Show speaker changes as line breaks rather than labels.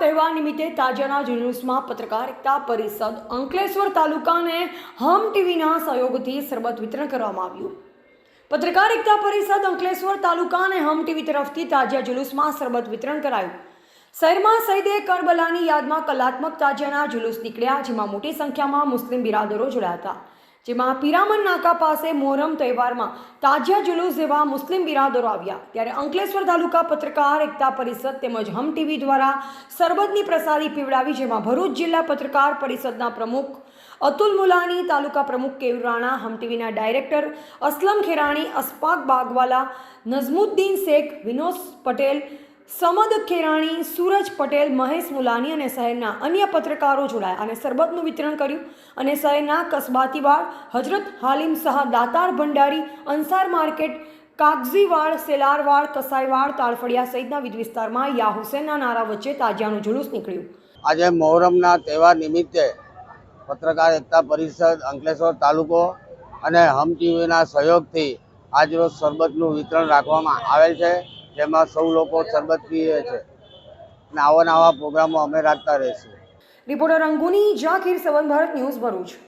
તહેવાર નિમિત્તે તાજાના જુલુસમાં પત્રકારિતા પરિષદ અંકલેશ્વર તાલુકાને હમ ટીવીના સહયોગથી સરબત વિતરણ કરવામાં આવ્યું. પત્રકારિતા પરિષદ અંકલેશ્વર તાલુકાને હમ ટીવી તરફથી તાજા જુલુસમાં સરબત વિતરણ કરાયું. શહેરમાં સઈદે કરબલાની યાદમાં કલાત્મક તાજાના જુલુસ નીકળ્યા, જેમાં મોટી સંખ્યામાં મુસ્લિમ બિરાદરો જોડાયા હતા. જેમાં પિરામન નાકા પાસે મોહરમ તહેવારમાં તાજિયા જુલુસ જેવા મુસ્લિમ બિરાદરો આવ્યા. ત્યારે અંકલેશ્વર તાલુકા પત્રકાર એકતા પરિષદ તેમજ હમ ટીવી દ્વારા સરબતની પ્રસારી પીવડાવી, જેમાં ભરૂચ જિલ્લા પત્રકાર પરિષદના પ્રમુખ અતુલ મુલાની, તાલુકા પ્રમુખ કેયુર રાણા, હમ ટીવીના ડાયરેક્ટર અસલમ ખેરાણી અસ્પાક બાગવાલા, નઝમુદ્દીન શેખ વિનોદ પટેલ સમદ ખેરાણી સૂરજ પટેલ, મહેશ મુલાની અને શહેરના અન્ય પત્રકારો જોડાયા અને સરબતનું વિતરણ કર્યું અને શહેરના કસબાતીવાડ હજરત હાલિમ શાહ દાતાર ભંડારી, અંસાર માર્કેટ, કાગઝીવાડ, સેલારવાડ, કસાઈવાડ, તાળફળિયા સહિતના વિવિધ વિસ્તારમાં યા હુસેનના નારા વચ્ચે તાજિયાનું જુલુસ નીકળ્યું.
આજે મોહરમના તહેવાર નિમિત્તે પત્રકાર એકતા પરિષદ, અંકલેશ્વર તાલુકો અને હમ ટીવીના સહયોગથી આજરોજ શરબતનું વિતરણ રાખવામાં આવેલ છે. જેમાં સૌ લોકો શરબત પીએ છે. અને આવા પ્રોગ્રામો અમે રાખતા રહીશું.
Reporter Anguni Jakir Savan Bharat, news Bharuch.